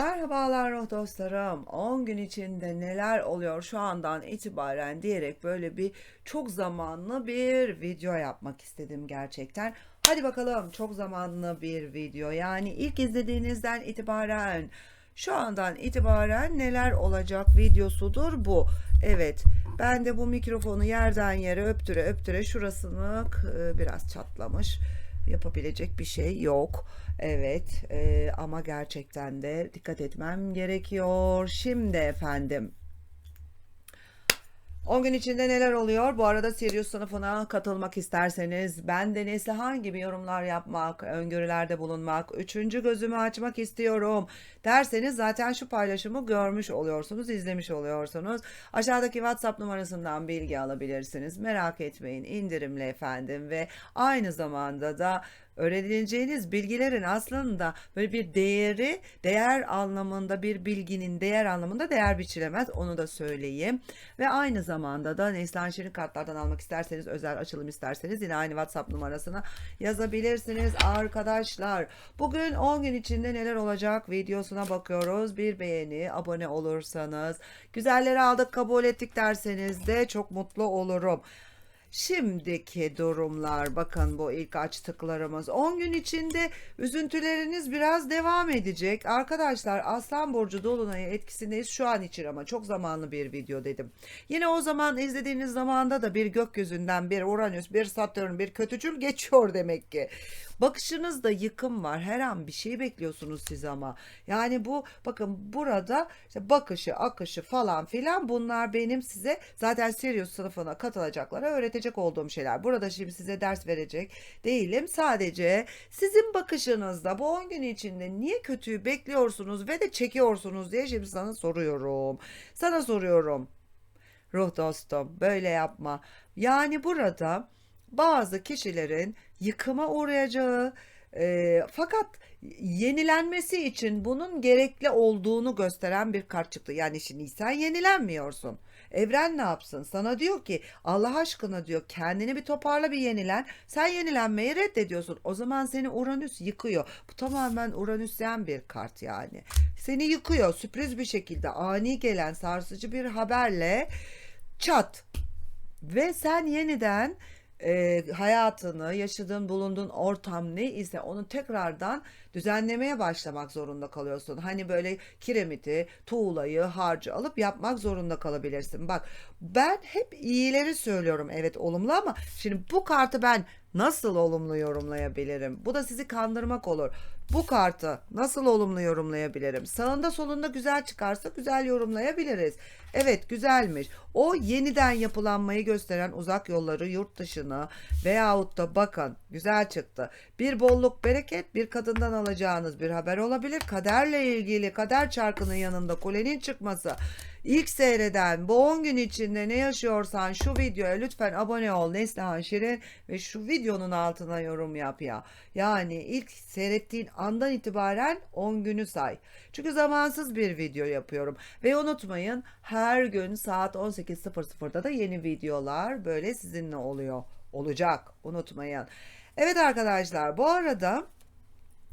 Merhabalar ruh dostlarım. 10 gün içinde neler oluyor şu andan itibaren diyerek böyle bir çok zamanlı bir video yapmak istedim gerçekten. Hadi bakalım çok zamanlı bir video. Yani ilk izlediğinizden itibaren şu andan itibaren neler olacak videosudur bu. Evet ben de bu mikrofonu yerden yere öptüre öptüre şurasını biraz çatlamış yapabilecek bir şey yok. Evet e, ama gerçekten de dikkat etmem gerekiyor. Şimdi efendim 10 gün içinde neler oluyor? Bu arada Sirius sınıfına katılmak isterseniz ben de Neslihan gibi yorumlar yapmak, öngörülerde bulunmak, üçüncü gözümü açmak istiyorum derseniz zaten şu paylaşımı görmüş oluyorsunuz, izlemiş oluyorsunuz. Aşağıdaki WhatsApp numarasından bilgi alabilirsiniz. Merak etmeyin indirimli efendim ve aynı zamanda da öğreneceğiniz bilgilerin aslında böyle bir değeri, değer anlamında bir bilginin değer anlamında değer biçilemez. Onu da söyleyeyim. Ve aynı zamanda da Neslihan kartlardan almak isterseniz, özel açılım isterseniz yine aynı WhatsApp numarasına yazabilirsiniz arkadaşlar. Bugün 10 gün içinde neler olacak videosuna bakıyoruz. Bir beğeni, abone olursanız, güzelleri aldık kabul ettik derseniz de çok mutlu olurum. Şimdiki durumlar bakın bu ilk açtıklarımız 10 gün içinde üzüntüleriniz biraz devam edecek. Arkadaşlar Aslan Burcu Dolunay'ı etkisindeyiz şu an için ama çok zamanlı bir video dedim. Yine o zaman izlediğiniz zamanda da bir gökyüzünden bir Uranüs bir Satürn bir kötücül geçiyor demek ki. Bakışınızda yıkım var. Her an bir şey bekliyorsunuz siz ama. Yani bu bakın burada işte bakışı, akışı falan filan bunlar benim size zaten Sirius sınıfına katılacaklara öğretecek olduğum şeyler. Burada şimdi size ders verecek değilim. Sadece sizin bakışınızda bu 10 gün içinde niye kötüyü bekliyorsunuz ve de çekiyorsunuz diye şimdi sana soruyorum. Sana soruyorum. Ruh dostum böyle yapma. Yani burada bazı kişilerin yıkıma uğrayacağı e, fakat yenilenmesi için bunun gerekli olduğunu gösteren bir kart çıktı. Yani şimdi sen yenilenmiyorsun. Evren ne yapsın? Sana diyor ki Allah aşkına diyor kendini bir toparla bir yenilen. Sen yenilenmeyi reddediyorsun. O zaman seni Uranüs yıkıyor. Bu tamamen Uranüsyen bir kart yani. Seni yıkıyor sürpriz bir şekilde ani gelen sarsıcı bir haberle çat ve sen yeniden e, hayatını, yaşadığın, bulunduğun ortam ne ise onu tekrardan düzenlemeye başlamak zorunda kalıyorsun. Hani böyle kiremiti, tuğlayı, harcı alıp yapmak zorunda kalabilirsin. Bak ben hep iyileri söylüyorum evet olumlu ama şimdi bu kartı ben nasıl olumlu yorumlayabilirim? Bu da sizi kandırmak olur. Bu kartı nasıl olumlu yorumlayabilirim? Sağında solunda güzel çıkarsa güzel yorumlayabiliriz. Evet güzelmiş. O yeniden yapılanmayı gösteren uzak yolları, yurt dışını veyahut da bakın güzel çıktı. Bir bolluk bereket bir kadından alacağınız bir haber olabilir. Kaderle ilgili kader çarkının yanında kulenin çıkması. İlk seyreden bu 10 gün içinde ne yaşıyorsan şu videoya lütfen abone ol Neslihan Şirin ve şu videonun altına yorum yap ya. Yani ilk seyrettiğin andan itibaren 10 günü say. Çünkü zamansız bir video yapıyorum. Ve unutmayın her gün saat 18.00'da da yeni videolar böyle sizinle oluyor. Olacak unutmayın. Evet arkadaşlar bu arada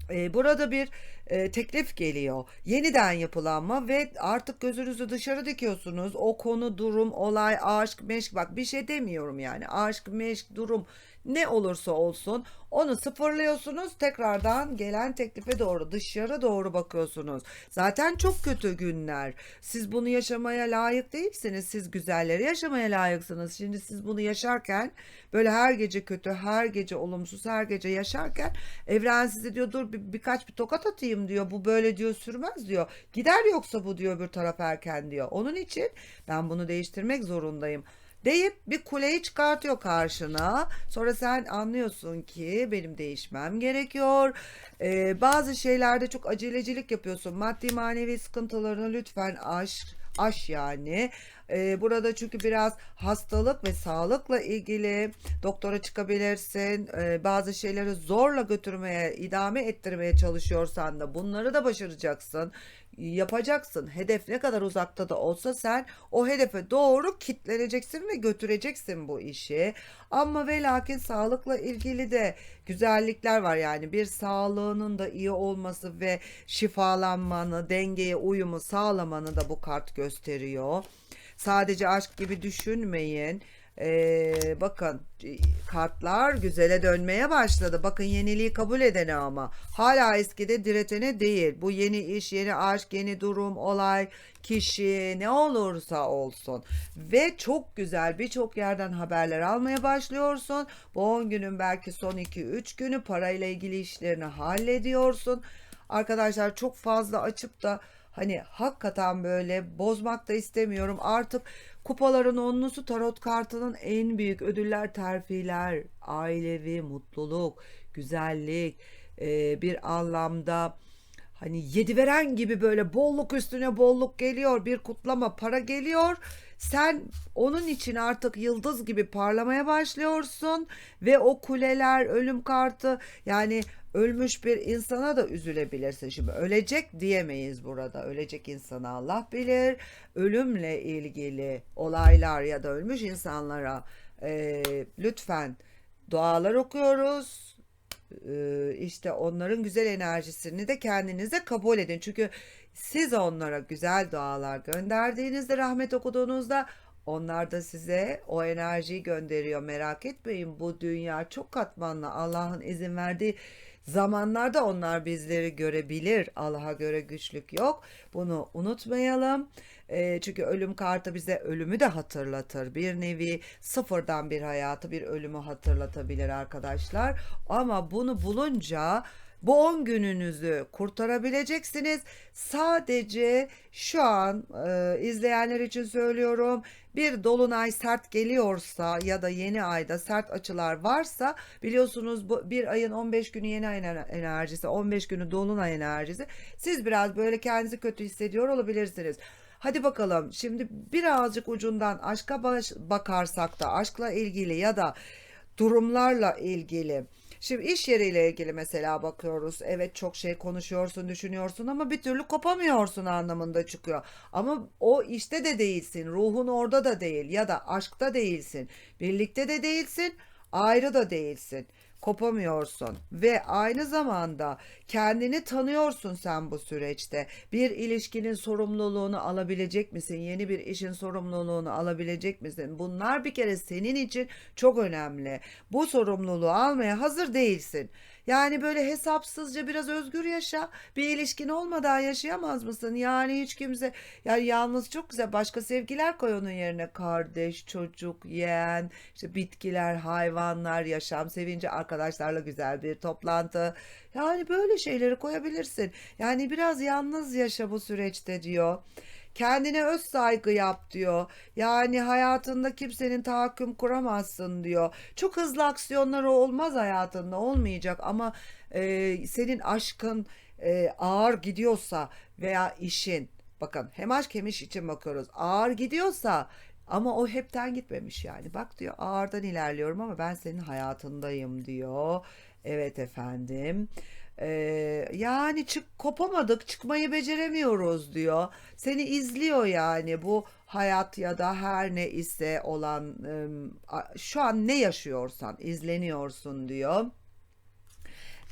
burada bir e, teklif geliyor. Yeniden yapılanma ve artık gözünüzü dışarı dikiyorsunuz. O konu, durum, olay, aşk, meşk bak bir şey demiyorum yani. Aşk, meşk, durum ne olursa olsun onu sıfırlıyorsunuz. Tekrardan gelen teklife doğru dışarı doğru bakıyorsunuz. Zaten çok kötü günler. Siz bunu yaşamaya layık değilsiniz. Siz güzelleri yaşamaya layıksınız. Şimdi siz bunu yaşarken böyle her gece kötü, her gece olumsuz, her gece yaşarken evren size diyor dur bir, birkaç bir tokat atayım diyor. Bu böyle diyor sürmez diyor. Gider yoksa bu diyor bir taraf erken diyor. Onun için ben bunu değiştirmek zorundayım deyip bir kuleyi çıkartıyor karşına. Sonra sen anlıyorsun ki benim değişmem gerekiyor. Ee, bazı şeylerde çok acelecilik yapıyorsun. Maddi manevi sıkıntılarını lütfen aş aş yani. Ee, burada çünkü biraz hastalık ve sağlıkla ilgili doktora çıkabilirsin. Ee, bazı şeyleri zorla götürmeye, idame ettirmeye çalışıyorsan da bunları da başaracaksın. Yapacaksın. Hedef ne kadar uzakta da olsa sen o hedefe doğru kitleneceksin ve götüreceksin bu işi. Ama ve lakin sağlıkla ilgili de güzellikler var yani bir sağlığının da iyi olması ve şifalanmanı, dengeye uyumu sağlamanı da bu kart gösteriyor. Sadece aşk gibi düşünmeyin. Ee, bakın kartlar güzele dönmeye başladı. Bakın yeniliği kabul edene ama hala eskide diretene değil. Bu yeni iş, yeni aşk, yeni durum, olay, kişi ne olursa olsun. Ve çok güzel birçok yerden haberler almaya başlıyorsun. Bu 10 günün belki son 2-3 günü parayla ilgili işlerini hallediyorsun. Arkadaşlar çok fazla açıp da hani hakikaten böyle bozmak da istemiyorum. Artık kupaların onlusu tarot kartının en büyük ödüller, terfiler, ailevi mutluluk, güzellik, e, bir anlamda hani yedi veren gibi böyle bolluk üstüne bolluk geliyor, bir kutlama para geliyor. Sen onun için artık yıldız gibi parlamaya başlıyorsun ve o kuleler, ölüm kartı yani ölmüş bir insana da üzülebilirsin. Şimdi ölecek diyemeyiz burada. Ölecek insanı Allah bilir. Ölümle ilgili olaylar ya da ölmüş insanlara e, lütfen dualar okuyoruz. E, işte onların güzel enerjisini de kendinize kabul edin. Çünkü siz onlara güzel dualar gönderdiğinizde, rahmet okuduğunuzda onlar da size o enerjiyi gönderiyor. Merak etmeyin bu dünya çok katmanlı. Allah'ın izin verdiği zamanlarda onlar bizleri görebilir. Allah'a göre güçlük yok. Bunu unutmayalım. E, çünkü ölüm kartı bize ölümü de hatırlatır. Bir nevi sıfırdan bir hayatı, bir ölümü hatırlatabilir arkadaşlar. Ama bunu bulunca bu 10 gününüzü kurtarabileceksiniz. Sadece şu an e, izleyenler için söylüyorum. Bir dolunay sert geliyorsa ya da yeni ayda sert açılar varsa biliyorsunuz bu bir ayın 15 günü yeni ay enerjisi, 15 günü dolunay enerjisi. Siz biraz böyle kendinizi kötü hissediyor olabilirsiniz. Hadi bakalım şimdi birazcık ucundan aşka baş, bakarsak da aşkla ilgili ya da durumlarla ilgili Şimdi iş yeriyle ilgili mesela bakıyoruz. Evet çok şey konuşuyorsun, düşünüyorsun ama bir türlü kopamıyorsun anlamında çıkıyor. Ama o işte de değilsin, ruhun orada da değil ya da aşkta değilsin, birlikte de değilsin, ayrı da değilsin kopamıyorsun ve aynı zamanda kendini tanıyorsun sen bu süreçte. Bir ilişkinin sorumluluğunu alabilecek misin? Yeni bir işin sorumluluğunu alabilecek misin? Bunlar bir kere senin için çok önemli. Bu sorumluluğu almaya hazır değilsin. Yani böyle hesapsızca biraz özgür yaşa. Bir ilişkin olmadan yaşayamaz mısın? Yani hiç kimse yani yalnız çok güzel başka sevgiler koy onun yerine. Kardeş, çocuk, yeğen, işte bitkiler, hayvanlar, yaşam sevinci, arkadaşlarla güzel bir toplantı. Yani böyle şeyleri koyabilirsin. Yani biraz yalnız yaşa bu süreçte diyor. Kendine öz saygı yap diyor. Yani hayatında kimsenin tahakküm kuramazsın diyor. Çok hızlı aksiyonları olmaz hayatında olmayacak ama e, senin aşkın e, ağır gidiyorsa veya işin bakın hem aşk hem iş için bakıyoruz. Ağır gidiyorsa ama o hepten gitmemiş yani. Bak diyor ağırdan ilerliyorum ama ben senin hayatındayım diyor. Evet efendim. Ee, yani çık kopamadık, çıkmayı beceremiyoruz diyor. Seni izliyor yani bu hayat ya da her ne ise olan şu an ne yaşıyorsan izleniyorsun diyor.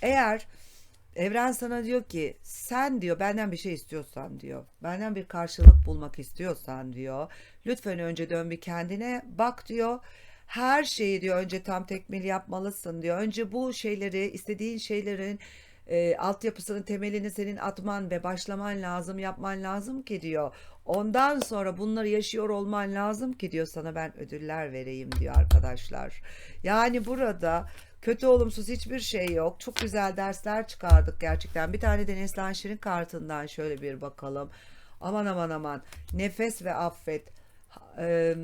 Eğer evren sana diyor ki sen diyor benden bir şey istiyorsan diyor. Benden bir karşılık bulmak istiyorsan diyor. Lütfen önce dön bir kendine bak diyor. Her şeyi diyor önce tam tekmil yapmalısın diyor. Önce bu şeyleri istediğin şeylerin e, altyapısının temelini senin atman ve başlaman lazım, yapman lazım ki diyor. Ondan sonra bunları yaşıyor olman lazım ki diyor sana ben ödüller vereyim diyor arkadaşlar. Yani burada kötü olumsuz hiçbir şey yok. Çok güzel dersler çıkardık gerçekten. Bir tane de Neslihan Şirin kartından şöyle bir bakalım. Aman aman aman. Nefes ve affet. Eee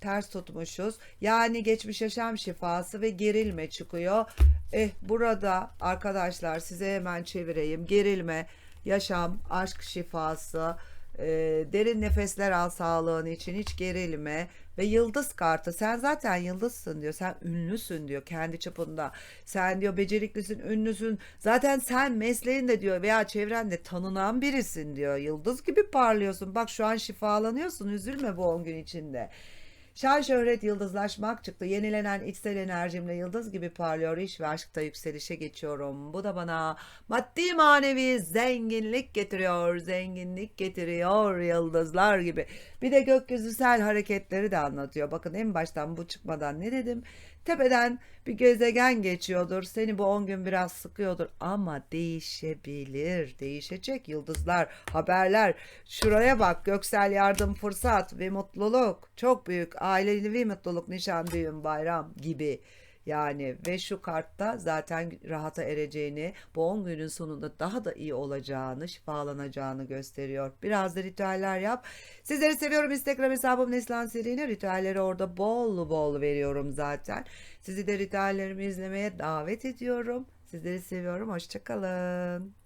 ters tutmuşuz. Yani geçmiş yaşam şifası ve gerilme çıkıyor. Eh burada arkadaşlar size hemen çevireyim. Gerilme, yaşam, aşk şifası, e, derin nefesler al sağlığın için hiç gerilme ve yıldız kartı sen zaten yıldızsın diyor sen ünlüsün diyor kendi çapında sen diyor beceriklisin ünlüsün zaten sen mesleğinde diyor veya çevrende tanınan birisin diyor yıldız gibi parlıyorsun bak şu an şifalanıyorsun üzülme bu 10 gün içinde. Şan şöhret yıldızlaşmak çıktı. Yenilenen içsel enerjimle yıldız gibi parlıyor. İş ve aşkta yükselişe geçiyorum. Bu da bana maddi manevi zenginlik getiriyor. Zenginlik getiriyor yıldızlar gibi. Bir de gökyüzüsel hareketleri de anlatıyor. Bakın en baştan bu çıkmadan ne dedim? Tepeden bir gezegen geçiyordur. Seni bu 10 gün biraz sıkıyordur ama değişebilir. Değişecek yıldızlar, haberler. Şuraya bak göksel yardım, fırsat ve mutluluk. Çok büyük ailevi mutluluk, nişan, düğün, bayram gibi. Yani ve şu kartta zaten rahata ereceğini, bu 10 günün sonunda daha da iyi olacağını, şifalanacağını gösteriyor. Biraz da ritüeller yap. Sizleri seviyorum. Instagram hesabım Neslan Serine. Ritüelleri orada bol bol veriyorum zaten. Sizi de ritüellerimi izlemeye davet ediyorum. Sizleri seviyorum. Hoşçakalın.